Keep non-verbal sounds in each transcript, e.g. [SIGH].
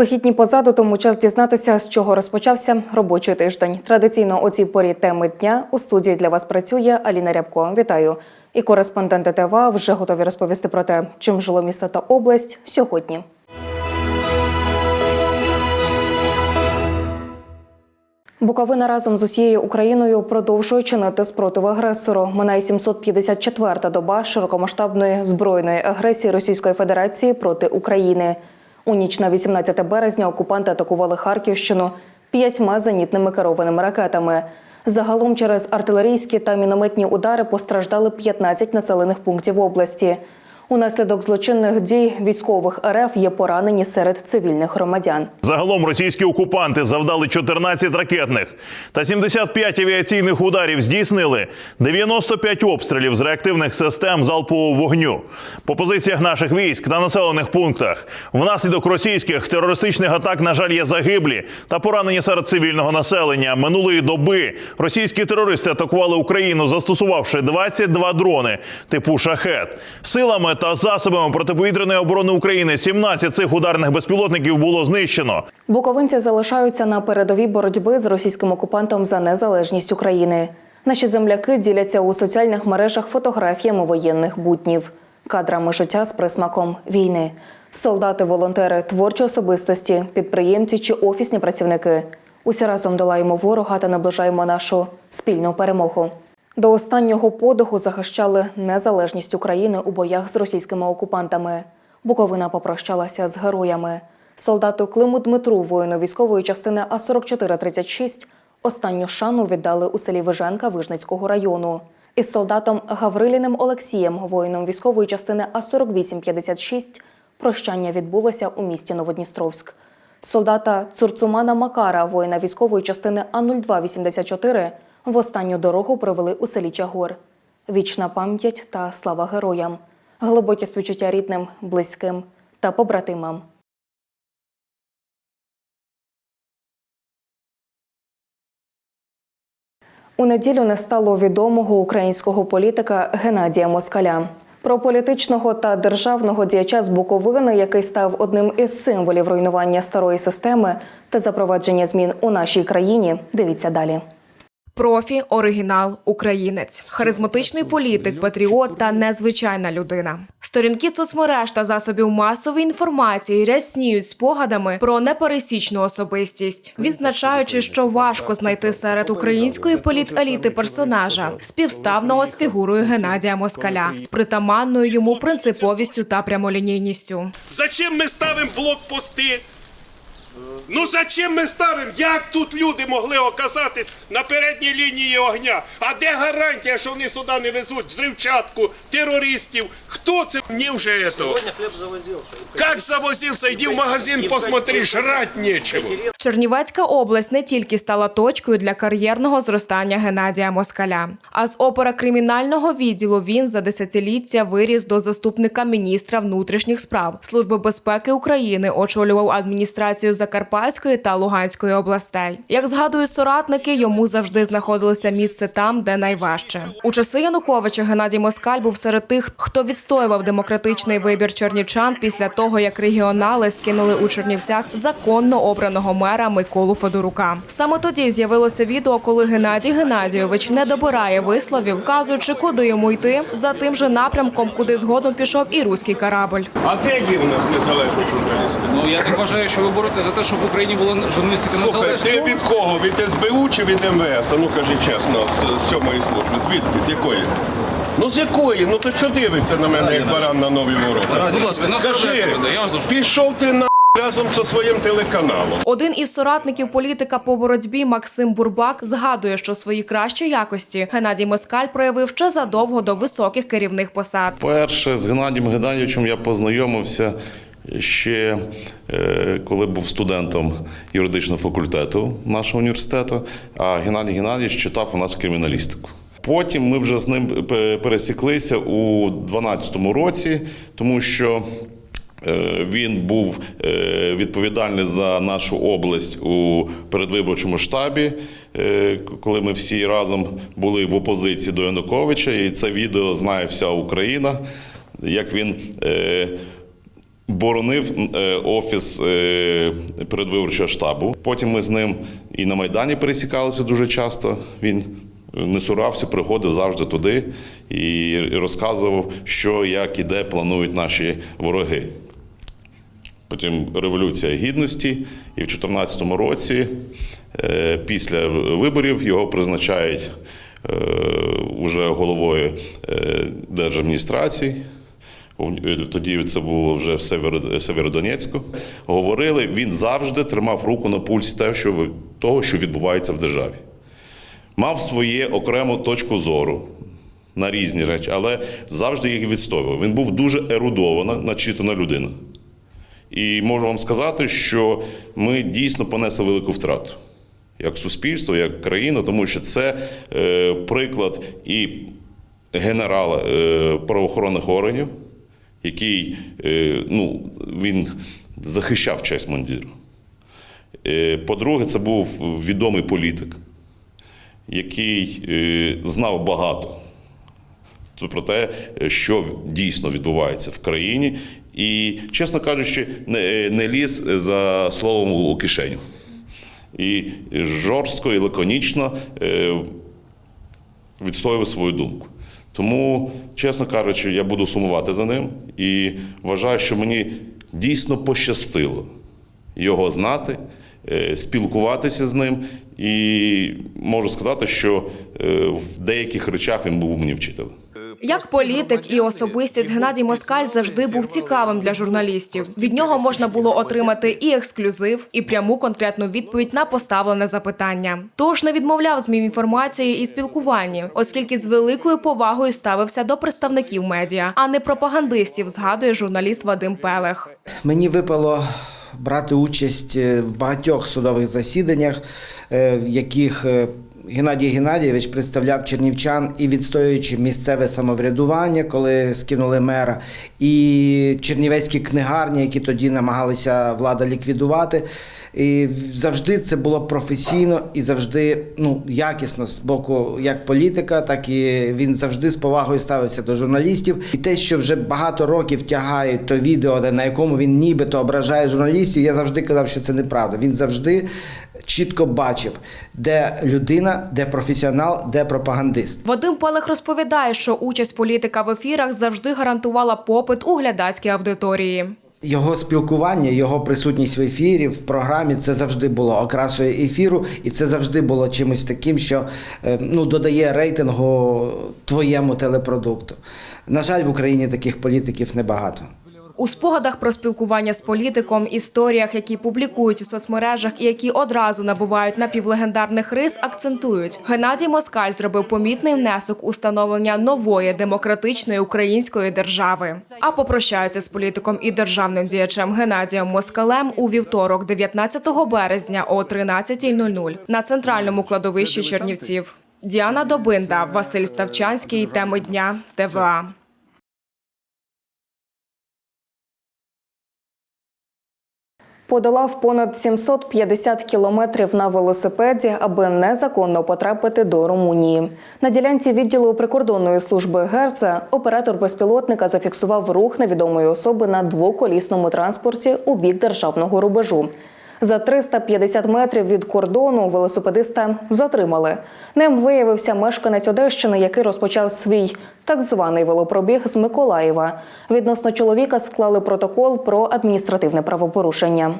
Вихідні позаду, тому час дізнатися, з чого розпочався робочий тиждень. Традиційно у цій порі теми дня у студії для вас працює Аліна Рябко. Вітаю. І кореспонденти ТВА вже готові розповісти про те, чим жило місто та область сьогодні. Буковина разом з усією Україною продовжує чинити спротив агресору. Минає 754-та доба широкомасштабної збройної агресії Російської Федерації проти України. У ніч на 18 березня окупанти атакували Харківщину п'ятьма зенітними керованими ракетами. Загалом через артилерійські та мінометні удари постраждали 15 населених пунктів області. Унаслідок злочинних дій військових РФ є поранені серед цивільних громадян. Загалом російські окупанти завдали 14 ракетних та 75 авіаційних ударів здійснили 95 обстрілів з реактивних систем залпового вогню по позиціях наших військ та населених пунктах. Внаслідок російських терористичних атак, на жаль, є загиблі та поранені серед цивільного населення. Минулої доби російські терористи атакували Україну, застосувавши 22 дрони типу шахет силами та засобами протиповітряної оборони України. 17 цих ударних безпілотників було знищено. Буковинці залишаються на передовій боротьби з російським окупантом за незалежність України. Наші земляки діляться у соціальних мережах фотографіями воєнних буднів, кадрами життя з присмаком війни. Солдати, волонтери, творчі особистості, підприємці чи офісні працівники. Усі разом долаємо ворога та наближаємо нашу спільну перемогу. До останнього подиху захищали незалежність України у боях з російськими окупантами. Буковина попрощалася з героями. Солдату Климу Дмитру, воїну військової частини А4436, останню шану віддали у селі Виженка Вижницького району. Із солдатом Гавриліним Олексієм, воїном військової частини А4856, прощання відбулося у місті Новодністровськ. Солдата Цурцумана Макара, воїна військової частини А0284, в останню дорогу провели у селі Чагор. Вічна пам'ять та слава героям, глибокі співчуття рідним, близьким та побратимам. У неділю не стало відомого українського політика Геннадія Москаля. Про політичного та державного діяча з Буковини, який став одним із символів руйнування старої системи та запровадження змін у нашій країні. Дивіться далі. Профі, оригінал, українець, харизматичний політик, патріот та незвичайна людина. Сторінки соцмереж та засобів масової інформації рясніють спогадами про непересічну особистість, відзначаючи, що важко знайти серед української політеліти персонажа, співставного з фігурою Геннадія Москаля, з притаманною йому принциповістю та прямолінійністю. Зачем ми ставимо блокпости? Ну зачем ми ставимо? Як тут люди могли оказатись на передній лінії огня? А де гарантія, що вони сюди не везуть взривчатку, терористів? Хто це? Мені вже это. Сегодня хлеб завозился. Как завозився? Йди в магазин, посмотри, жрать нечего. Чернівецька область не тільки стала точкою для кар'єрного зростання Геннадія Москаля, а з опера кримінального відділу він за десятиліття виріс до заступника міністра внутрішніх справ Служби безпеки України, очолював адміністрацію Закарпатської та Луганської областей. Як згадують соратники, йому завжди знаходилося місце там, де найважче. У часи Януковича Геннадій Москаль був серед тих, хто відстоював демократичний вибір чернівчан після того, як регіонали скинули у Чернівцях законно обраного мера Миколу Федорука. Саме тоді з'явилося відео, коли Геннадій Геннадійович не добирає висловів, вказуючи, куди йому йти за тим же напрямком, куди згодом пішов і руський корабль. А де є у нас незалежні журналісти? Ну я так вважаю, що ви боретеся за те, щоб в Україні була журналістика Слухай, ти від кого? Від СБУ чи від МВС? А ну кажи чесно, з сьомої служби. Звідки? З якої? Ну з якої? Ну то чого дивишся на мене, як баран на нові ворота? Будь ласка, Скажи, пішов ти на разом зі своїм телеканалом. Один із соратників політика по боротьбі Максим Бурбак згадує, що свої кращі якості Геннадій Москаль проявив ще задовго до високих керівних посад. Перше з Геннадієм Геннадійовичем я познайомився ще е, коли був студентом юридичного факультету нашого університету, а Геннадій Геннадійович читав у нас криміналістику. Потім ми вже з ним пересіклися у 2012 році, тому що Е, Він був е, відповідальний за нашу область у передвиборчому штабі, коли ми всі разом були в опозиції до Януковича. І це відео знає вся Україна, як він боронив е, офіс е, передвиборчого штабу. Потім ми з ним і на Майдані пересікалися дуже часто. Він не сурався, приходив завжди туди і розказував, що, як і де планують наші вороги. Потім Революція Гідності, і в 2014 році, е, після виборів, його призначають е, уже головою е, держадміністрації. У- Тоді це було вже в Северодонецьку. Говорили, він завжди тримав руку на пульсі того, що відбувається в державі. Мав своє окрему точку зору на різні речі, але завжди їх відстоював. Він був дуже ерудована, начитана людина. І можу вам сказати, що ми дійсно понесли велику втрату як суспільство, як країна, тому що це е, приклад і генерала е, правоохоронних органів, який е, ну, він захищав честь мундіру. Е, по-друге, це був відомий політик, який е, знав багато про те, що дійсно відбувається в країні, і, чесно кажучи, не, ліз за словом у кишеню. І жорстко і лаконічно відстоював свою думку. Тому, чесно кажучи, я буду сумувати за ним і вважаю, що мені дійсно пощастило його знати, е, спілкуватися з ним. І можу сказати, що е, в деяких речах він був мені вчителем. Як політик і особистість Геннадій Москаль завжди був цікавим для журналістів. Від нього можна було отримати і ексклюзив, і пряму конкретну відповідь на поставлене запитання. Тож не відмовляв змів інформації і спілкуванні, оскільки з великою повагою ставився до представників медіа, а не пропагандистів, згадує журналіст Вадим Пелех. Мені випало брати участь е, в багатьох судових засіданнях, е, в яких е, Геннадій Геннадійович представляв чернівчан і відстоюючи місцеве самоврядування, коли скинули мера, і чернівецькі книгарні, які тоді намагалися влада ліквідувати. І завжди це було професійно і завжди ну, якісно з боку як політика, так і він завжди з повагою ставився до журналістів. І те, що вже багато років тягають то відео, де- на якому він нібито ображає журналістів, я завжди казав, що це неправда. Він завжди чітко бачив, де людина, де професіонал, де пропагандист. Вадим Пелех розповідає, що участь політика в ефірах завжди гарантувала попит у глядацькій аудиторії. Його спілкування, його присутність в ефірі, в програмі це завжди було окрасою ефіру, і це завжди було чимось таким, що е, ну, додає рейтингу твоєму телепродукту. На жаль, в Україні таких політиків небагато. У спогадах про спілкування з політиком, історіях, які публікують у соцмережах і які одразу набувають напівлегендарних рис, акцентують. Геннадій Москаль зробив помітний внесок у становлення нової демократичної української держави. А попрощаються з політиком і державним діячем Геннадієм Москалем у вівторок, 19 березня о 13.00 на центральному кладовищі Чернівців. Діана Добинда, Василь Ставчанський. Теми дня ТВА. Подолав понад 750 кілометрів на велосипеді, аби незаконно потрапити до Румунії. На ділянці відділу прикордонної служби Герца оператор безпілотника зафіксував рух невідомої особи на двоколісному транспорті у бік державного рубежу. За 350 метрів від кордону велосипедиста затримали. Ним виявився мешканець Одещини, який розпочав свій так званий велопробіг з Миколаєва. Відносно чоловіка склали протокол про адміністративне правопорушення.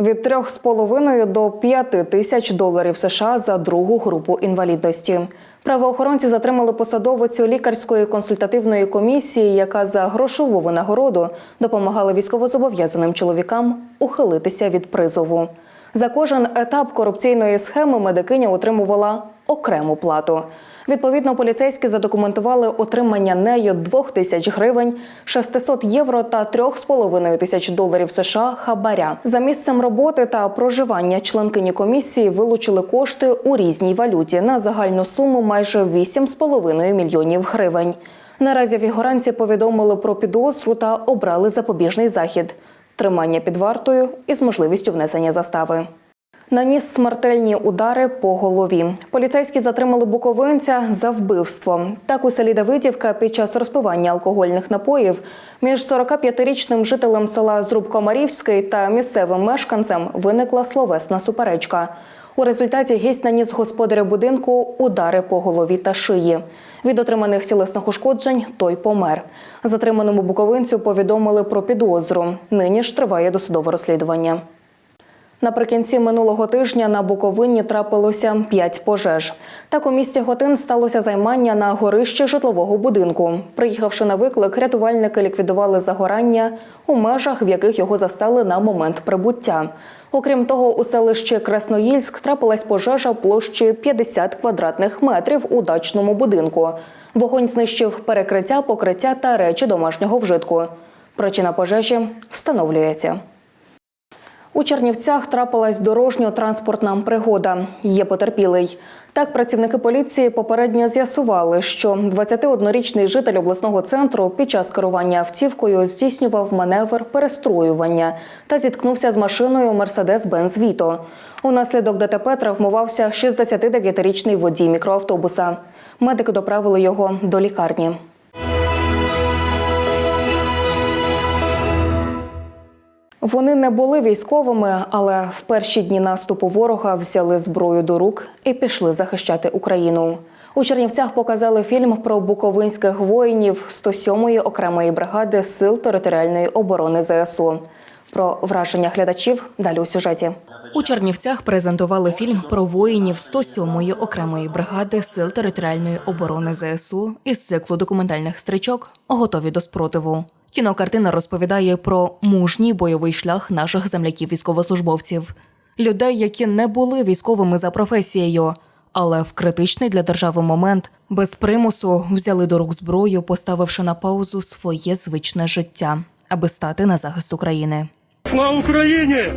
Від 3,5 до 5 тисяч доларів США за другу групу інвалідності. Правоохоронці затримали посадовицю лікарської консультативної комісії, яка за грошову винагороду допомагала військовозобов'язаним чоловікам ухилитися від призову. За кожен етап корупційної схеми медикиня отримувала окрему плату. Відповідно, поліцейські задокументували отримання нею 2 тисяч гривень, 600 євро та 3,5 тисяч доларів США хабаря. За місцем роботи та проживання членкині комісії вилучили кошти у різній валюті на загальну суму майже 8,5 мільйонів гривень. Наразі фігуранці повідомили про підозру та обрали запобіжний захід тримання під вартою із можливістю внесення застави. Наніс смертельні удари по голові. Поліцейські затримали буковинця за вбивство. Так у селі Давидівка під час розпивання алкогольних напоїв між 45-річним жителем села Зрубкомарівський та місцевим мешканцем виникла словесна суперечка. У результаті гість наніс господаря будинку удари по голові та шиї. Від отриманих тілесних ушкоджень той помер. Затриманому буковинцю повідомили про підозру. Нині ж триває досудове розслідування. Наприкінці минулого тижня на Буковині трапилося п'ять пожеж. Так у місті Готин сталося займання на горищі житлового будинку. Приїхавши на виклик, рятувальники ліквідували загорання у межах, в яких його застали на момент прибуття. Окрім того, у селищі Красноїльськ трапилась пожежа площею 50 квадратних метрів у дачному будинку. Вогонь знищив перекриття, покриття та речі домашнього вжитку. Причина пожежі встановлюється. У Чернівцях трапилась дорожньо-транспортна пригода. Є потерпілий. Так, працівники поліції попередньо з'ясували, що 21-річний житель обласного центру під час керування автівкою здійснював маневр перестроювання та зіткнувся з машиною Mercedes-Benz Vito. Унаслідок ДТП травмувався 69-річний водій мікроавтобуса. Медики доправили його до лікарні. Вони не були військовими, але в перші дні наступу ворога взяли зброю до рук і пішли захищати Україну. У Чернівцях показали фільм про буковинських воїнів 107-ї окремої бригади сил територіальної оборони ЗСУ. Про враження глядачів далі у сюжеті. У Чернівцях презентували фільм про воїнів 107-ї окремої бригади сил територіальної оборони ЗСУ із циклу документальних стрічок Готові до спротиву. Кінокартина розповідає про мужній бойовий шлях наших земляків-військовослужбовців, людей, які не були військовими за професією, але в критичний для держави момент без примусу взяли до рук зброю, поставивши на паузу своє звичне життя, аби стати на захист України. Слава Україні!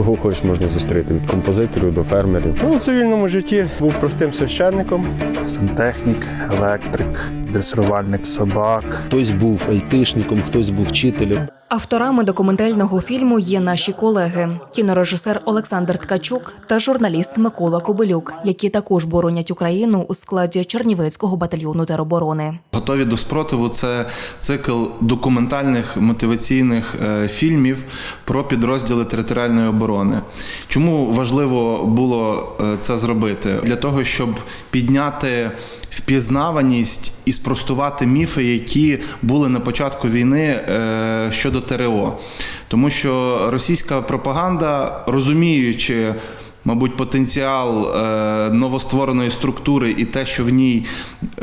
Кого хочеш можна зустріти від композиторів до фермерів. Ну, у цивільному житті був простим священником. сантехнік, електрик, дресувальник собак. Хтось був айтишником, хтось був вчителем. Авторами документального фільму є наші колеги: кінорежисер Олександр Ткачук та журналіст Микола Кобилюк, які також боронять Україну у складі Чернівецького батальйону тероборони. Готові до спротиву це цикл документальних мотиваційних е, фільмів про підрозділи територіальної оборони. Чому важливо було е, це зробити? Для того, щоб підняти впізнаваність і спростувати міфи, які були на початку війни е, щодо ТРО. Тому що російська пропаганда, розуміючи мабуть, потенціал е, новоствореної структури і те, що в ній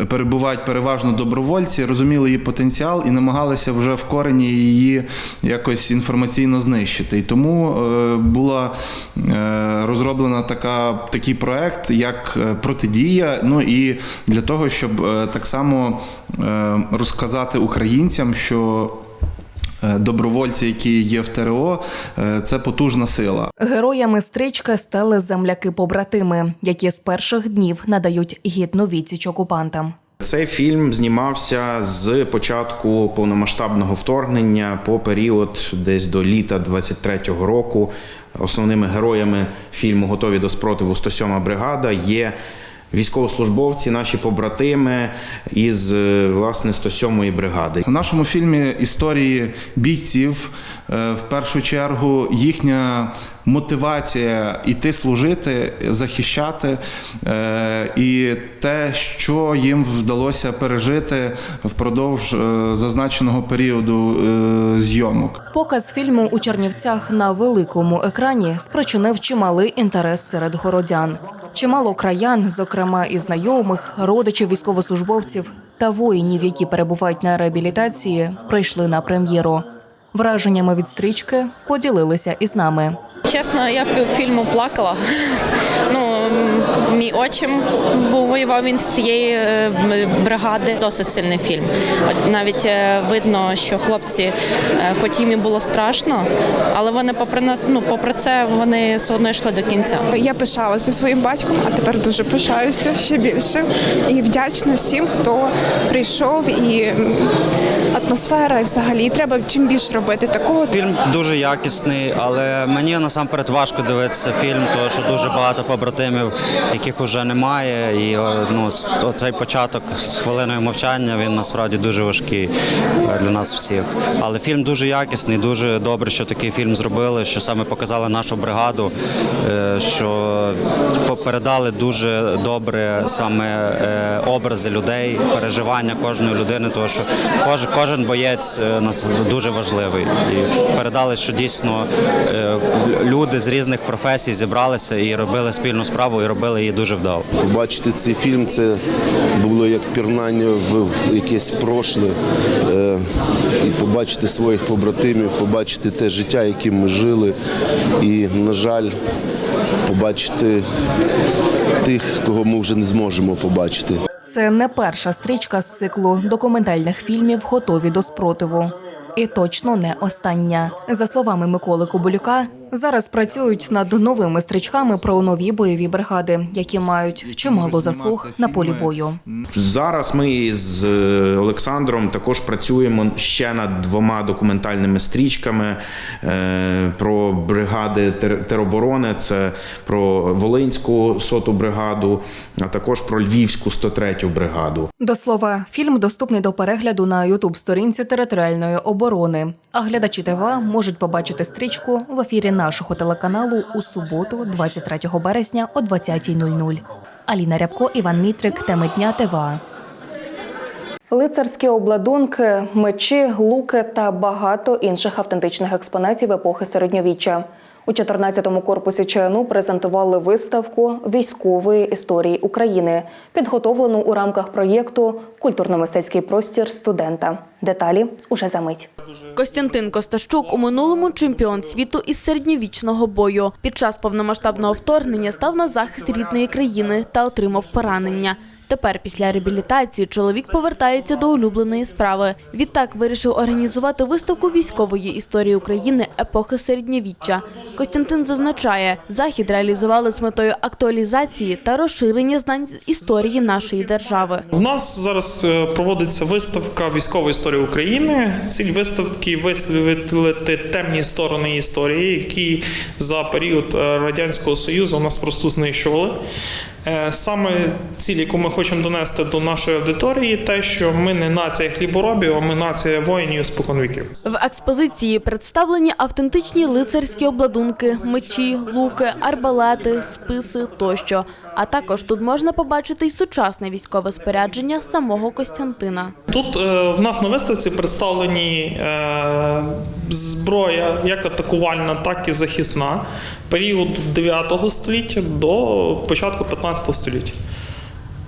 перебувають переважно добровольці, розуміли її потенціал і намагалися вже в корені її якось інформаційно знищити. І тому е, була е, розроблена така, такий проект, як протидія. Ну і для того, щоб так само розказати українцям, що Добровольці, які є в ТРО, е, це потужна сила. Героями стрічки стали земляки-побратими, які з перших днів надають гідну відсіч окупантам. Цей фільм знімався з початку повномасштабного вторгнення по період десь до літа 23-го року. Основними героями фільму Готові до спротиву 107 бригада є військовослужбовці, наші побратими із е, власне 107-ї бригади. В нашому фільмі історії бійців, е, в першу чергу, їхня мотивація іти служити, захищати, е, і те, що їм вдалося пережити впродовж зазначеного періоду зйомок. Показ фільму у Чернівцях на великому екрані спричинив чималий інтерес серед городян. Чимало краян, зокрема і знайомих, родичів військовослужбовців та воїнів, які перебувають на реабілітації, прийшли на прем'єру. Враженнями від стрічки поділилися із нами. Чесно, я пів фільму плакала. [LAUGHS] Ну, мій отчим був воював він з цієї е, бригади. Досить сильний фільм. Навіть е, видно, що хлопці, е, хоч їм і було страшно, але вони попри ну, попри це вони все одно йшли до кінця. Я пишалася своїм батьком, а тепер дуже пишаюся ще більше. І вдячна всім, хто прийшов і атмосфера, і взагалі треба чим більше робити. Робити такого. Фільм дуже якісний, але мені насамперед важко дивитися фільм, тому що дуже багато побратимів, яких вже немає. І ну, цей початок з хвилиною мовчання він насправді дуже важкий е, для нас всіх. Але фільм дуже якісний, дуже добре, що такий фільм зробили, що саме показали нашу бригаду, е, що передали дуже добре саме е, образи людей, переживання кожної людини, тому що кожен, боєць нас дуже важливий. І передали, що дійсно е, люди з різних професій зібралися і робили спільну справу, і робили її дуже вдало. Побачити цей фільм це було як пірнання в, в якесь прошле, е, і побачити своїх побратимів, побачити те життя, яким ми жили, і, на жаль, побачити тих, кого ми вже не зможемо побачити. Це не перша стрічка з циклу документальних фільмів Готові до спротиву. І точно не остання. За словами Миколи Коболюка, зараз працюють над новими стрічками про нові бойові бригади, які мають чимало заслуг на полі бою. Зараз ми з е, Олександром також працюємо ще над двома документальними стрічками е, про бригади тер- тероборони. Це про Волинську соту бригаду, а також про Львівську 103 бригаду. До слова, фільм доступний до перегляду на ютуб сторінці територіальної оборони. А глядачі ТВ можуть побачити стрічку в ефірі нашого телеканалу у суботу, 23 березня о 20.00. Аліна Рябко, Іван Мітрик, теми дня ТВА. Лицарські обладунки, мечі, луки та багато інших автентичних експонатів епохи середньовіччя. У 14-му корпусі ЧНУ презентували виставку військової історії України, підготовлену у рамках проєкту Культурно-мистецький простір студента. Деталі уже за мить. Костянтин Костащук у минулому чемпіон світу із середньовічного бою. Під час повномасштабного вторгнення став на захист рідної країни та отримав поранення. Тепер, після реабілітації, чоловік повертається до улюбленої справи. Відтак вирішив організувати виставку військової історії України епохи середньовіччя. Костянтин зазначає, захід реалізували з метою актуалізації та розширення знань історії нашої держави. У нас зараз е, проводиться виставка військової історії України. Ціль виставки висвітлити темні сторони історії, які за період е, радянського союзу нас просто знищували. Е, Саме ціль, яку ми хочемо донести до нашої аудиторії, те, що ми не нація хліборобів, а ми нація воїнів споконвіків. В експозиції представлені автентичні лицарські обладунки, мечі, луки, арбалети, списи тощо. А також тут можна побачити й сучасне військове спорядження самого Костянтина. Тут е, в нас на виставці представлені е, зброя як атакувальна, так і захисна. Період 9 століття до початку 15 століття.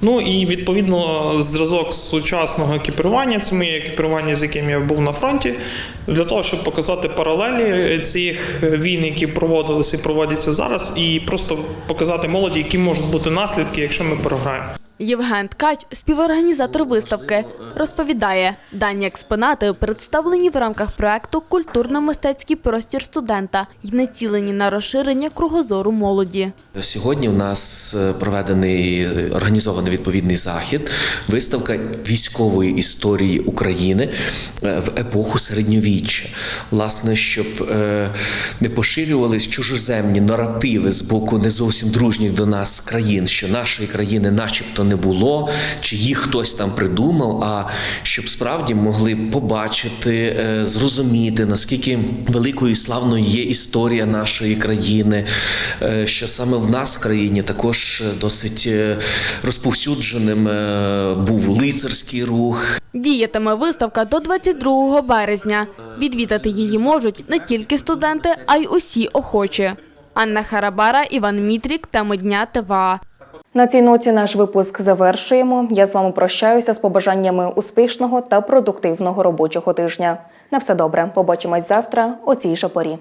Ну і відповідно зразок сучасного екіпірування, це моє екіпірування, з яким я був на фронті, для того, щоб показати паралелі цих війн, які проводилися і проводяться зараз, і просто показати молоді, які можуть бути наслідки, якщо ми програємо. Євген Ткач, співорганізатор виставки, розповідає, дані експонати представлені в рамках проекту Культурно-мистецький простір студента й націлені на розширення кругозору молоді. Сьогодні в нас е, проведений е, організований відповідний захід, виставка військової історії України е, в епоху середньовіччя. Власне, щоб е, не поширювались чужоземні наративи з боку не зовсім дружніх до нас країн, що нашої країни, начебто, не було, чи їх хтось там придумав, а щоб справді могли побачити, е, зрозуміти, наскільки великою і славною є історія нашої країни, е, що саме в нас в країні також е, досить розповсюдженим був лицарський рух, Діятиме виставка до 22 березня. Відвідати її можуть не тільки студенти, а й усі охочі. Анна Харабара, Іван Мітрік, теми дня ТВА. На цій ноті наш випуск завершуємо. Я з вами прощаюся з побажаннями успішного та продуктивного робочого тижня. На все добре. Побачимось завтра о цій же порі.